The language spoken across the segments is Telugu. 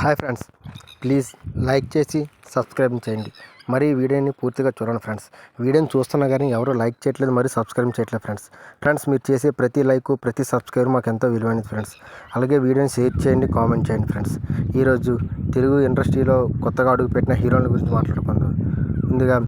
హాయ్ ఫ్రెండ్స్ ప్లీజ్ లైక్ చేసి సబ్స్క్రైబ్ చేయండి. మరి వీడియోని పూర్తిగా చూడండి ఫ్రెండ్స్. వీడియోని చూస్తున్నా కానీ ఎవరు లైక్ చేయట్లేదు మరి సబ్స్క్రైబ్ చేయట్లేదు ఫ్రెండ్స్. ఫ్రెండ్స్ మీరు చేసే ప్రతి లైక్ ప్రతి సబ్స్క్రైబ్ మాకు ఎంతో విలువైనది ఫ్రెండ్స్. అలాగే వీడియోని షేర్ చేయండి కామెంట్ చేయండి ఫ్రెండ్స్. ఈరోజు తెలుగు ఇండస్ట్రీలో కొత్తగా అడుగుపెట్టిన హీరోల గురించి మాట్లాడుకుందాం. ముందుగా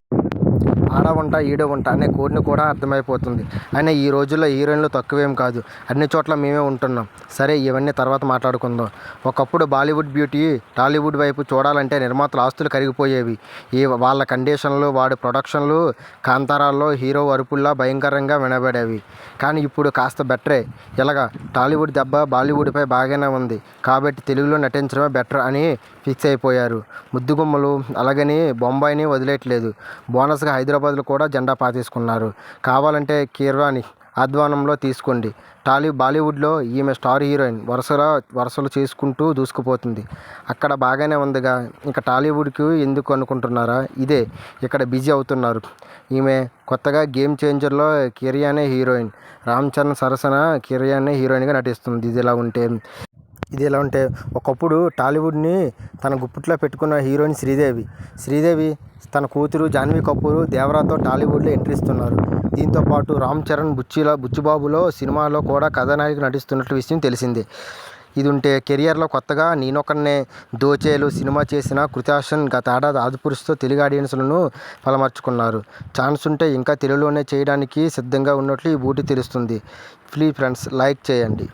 ఆడ వంట ఈడ వంట అనే కోడ్ని కూడా అర్థమైపోతుంది. అయినా ఈ రోజుల్లో హీరోయిన్లు తక్కువేం కాదు. అన్ని చోట్ల మేమే ఉంటున్నాం. సరే ఇవన్నీ తర్వాత మాట్లాడుకుందాం. ఒకప్పుడు బాలీవుడ్ బ్యూటీ టాలీవుడ్ వైపు చూడాలంటే నిర్మాతల ఆస్తులు కరిగిపోయేవి. ఈ వాళ్ళ కండిషన్లు వాడి ప్రొడక్షన్లు కాంతారాల్లో హీరో అరుపుల్లా భయంకరంగా వినబడేవి. కానీ ఇప్పుడు కాస్త బెటరే. ఇలాగా టాలీవుడ్ దెబ్బ బాలీవుడ్పై బాగానే ఉంది. కాబట్టి తెలుగులో నటించడమే బెటర్ అని ఫిక్స్ అయిపోయారు. ముద్దుగుమ్మలు అలాగని బొంబాయిని వదిలేయట్లేదు. బోనస్గా హైదరాబాద్లో కూడా జెండా పాతేసుకున్నారు. కావాలంటే కీర్వాణి ఆధ్వానంలో తీసుకోండి. టాలీ బాలీవుడ్లో ఈమె స్టార్ హీరోయిన్ వరుసలో వరుసలు చేసుకుంటూ దూసుకుపోతుంది. అక్కడ బాగానే ఉందిగా. ఇంకా టాలీవుడ్కి ఎందుకు అనుకుంటున్నారా? ఇదే. ఇక్కడ బిజీ అవుతున్నారు. ఈమె కొత్తగా గేమ్ చేంజర్లో కిరియానే హీరోయిన్. రామ్ చరణ్ సరసన కిరియానే హీరోయిన్గా నటిస్తుంది. ఇది ఇలా ఉంటే ఇది ఎలా ఉంటే ఒకప్పుడు టాలీవుడ్ని తన గుప్పిట్లో పెట్టుకున్న హీరోయిన్ శ్రీదేవి. శ్రీదేవి తన కూతురు జాన్వీ కపూర్ దేవరాతో టాలీవుడ్లో ఎంట్రీ ఇస్తున్నారు. దీంతో పాటు రామ్ చరణ్ బుచ్చిలో బుచ్చిబాబులో సినిమాలో కూడా కథానాయకు నటిస్తున్నట్టు విషయం తెలిసిందే. ఇది ఉంటే కెరియర్లో కొత్తగా నేనొకనే దోచేలు సినిమా చేసిన కృతాషన్ గత ఏడాది ఆదిపురుషుతో తెలుగు ఆడియన్స్లను పలమర్చుకున్నారు. ఛాన్స్ ఉంటే ఇంకా తెలుగులోనే చేయడానికి సిద్ధంగా ఉన్నట్లు ఈ బూటి తెలుస్తుంది. ప్లీజ్ ఫ్రెండ్స్ లైక్ చేయండి.